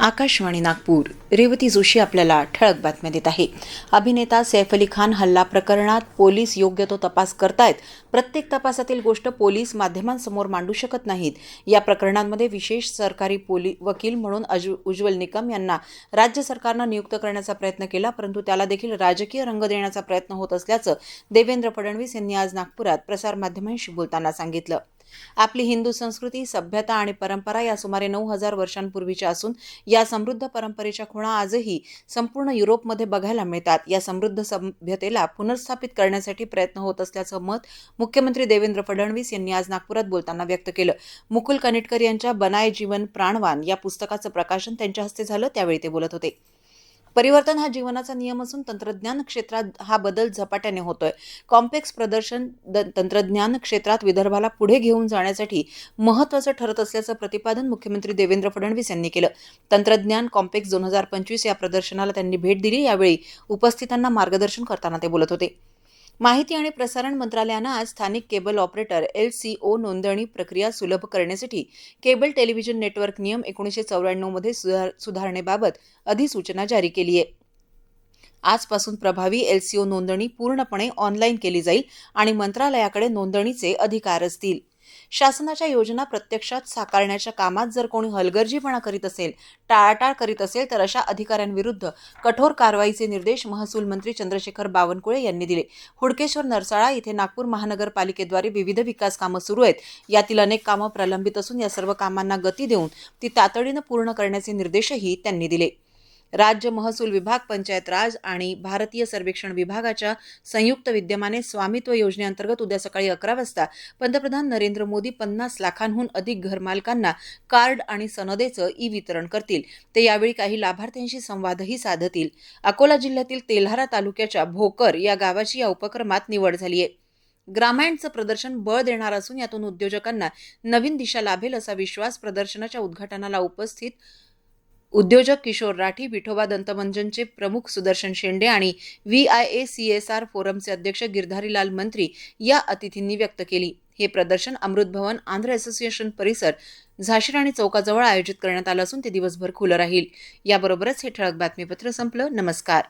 आकाशवाणी नागपूर. रेवती जोशी आपल्याला ठळक बातम्या देत आहे. अभिनेता सैफ अली खान हल्ला प्रकरणात पोलीस योग्य तो तपास करतायत. प्रत्येक तपासातील गोष्ट पोलीस माध्यमांसमोर मांडू शकत नाहीत. या प्रकरणांमध्ये विशेष सरकारी पोली वकील म्हणून अज उज्ज्वल निकम यांना राज्य सरकारनं नियुक्त करण्याचा प्रयत्न केला परंतु त्याला देखील राजकीय रंग देण्याचा प्रयत्न होत असल्याचं देवेंद्र फडणवीस यांनी आज नागपुरात प्रसारमाध्यमांशी बोलताना सांगितलं. आपली हिंदू संस्कृती सभ्यता आणि परंपरा या सुमारे नऊ हजार वर्षांपूर्वीच्या असून या समृद्ध परंपरेच्या खुणा आजही संपूर्ण युरोपमध्ये बघायला मिळतात. या समृद्ध सभ्यतेला पुनर्स्थापित करण्यासाठी प्रयत्न होत असल्याचं मत मुख्यमंत्री देवेंद्र फडणवीस यांनी आज नागपुरात बोलताना व्यक्त केलं. मुकुल कनिटकर यांच्या बनाय जीवन प्राणवान या पुस्तकाचं प्रकाशन त्यांच्या हस्ते झालं त्यावेळी ते बोलत होते. परिवर्तन हा जीवनाचा नियम असून तंत्रज्ञान क्षेत्रात हा बदल झपाट्याने होतोय. कॉम्प्लेक्स प्रदर्शन द- तंत्रज्ञान क्षेत्रात विदर्भाला पुढे घेऊन जाण्यासाठी महत्त्वाचं ठरत असल्याचं प्रतिपादन मुख्यमंत्री देवेंद्र फडणवीस यांनी केलं. तंत्रज्ञान कॉम्प्लेक्स दोन हजार पंचवीस या प्रदर्शनाला त्यांनी भेट दिली. यावेळी उपस्थितांना मार्गदर्शन करताना ते बोलत होते. माहिती आणि प्रसारण मंत्रालयानं आज स्थानिक cable operator L C O नोंदणी प्रक्रिया सुलभ करण्यासाठी केबल टेलिव्हिजन नेटवर्क नियम एकोणीसशे चौऱ्याण्णवमध्ये सुधार सुधारणेबाबत अधिसूचना जारी केली आहे. आजपासून प्रभावी एल सी ओ नोंदणी पूर्णपणे ऑनलाईन केली जाईल आणि मंत्रालयाकडे नोंदणीचे अधिकार असतील. शासनाच्या योजना प्रत्यक्षात साकारण्याच्या कामात जर कोणी हलगर्जीपणा करीत असेल टाळाटाळ करीत असेल तर अशा अधिकाऱ्यांविरुद्ध कठोर कारवाईचे निर्देश महसूल मंत्री चंद्रशेखर बावनकुळे यांनी दिले. हुडकेश्वर नरसाळा इथे नागपूर महानगरपालिकेद्वारे विविध विकास कामं सुरू आहेत. यातील अनेक कामं प्रलंबित असून या सर्व कामांना गती देऊन ती तातडीनं पूर्ण करण्याचे निर्देशही त्यांनी दिले. राज्य महसूल विभाग पंचायत राज आणि भारतीय सर्वेक्षण विभागाच्या संयुक्त विद्यमाने स्वामित्व योजनेअंतर्गत उद्या सकाळी अकरा वाजता पंतप्रधान नरेंद्र मोदी पन्नास लाखांहून अधिक घरमालकांना कार्ड आणि सनदेचं ई वितरण करतील. ते यावेळी काही लाभार्थ्यांशी संवादही साधतील. अकोला जिल्ह्यातील तेल्हारा तालुक्याच्या भोकर या गावाची या उपक्रमात निवड झाली आहे. ग्रामायणचं प्रदर्शन बळ देणार असून यातून उद्योजकांना नवीन दिशा लाभेल असा विश्वास प्रदर्शनाच्या उद्घाटनाला उपस्थित उद्योजक किशोर राठी विठोबा दंतमंजनचे प्रमुख सुदर्शन शेंडे आणि V I A C S R फोरमचे अध्यक्ष गिरधारीलाल मंत्री या अतिथींनी व्यक्त केली. हे प्रदर्शन अमृत भवन आंध्र असोसिएशन परिसर झाशीराणी चौकाजवळ आयोजित करण्यात आलं असून ते दिवसभर खुलं राहील. याबरोबरच हे ठळक बातमीपत्र संपलं. नमस्कार.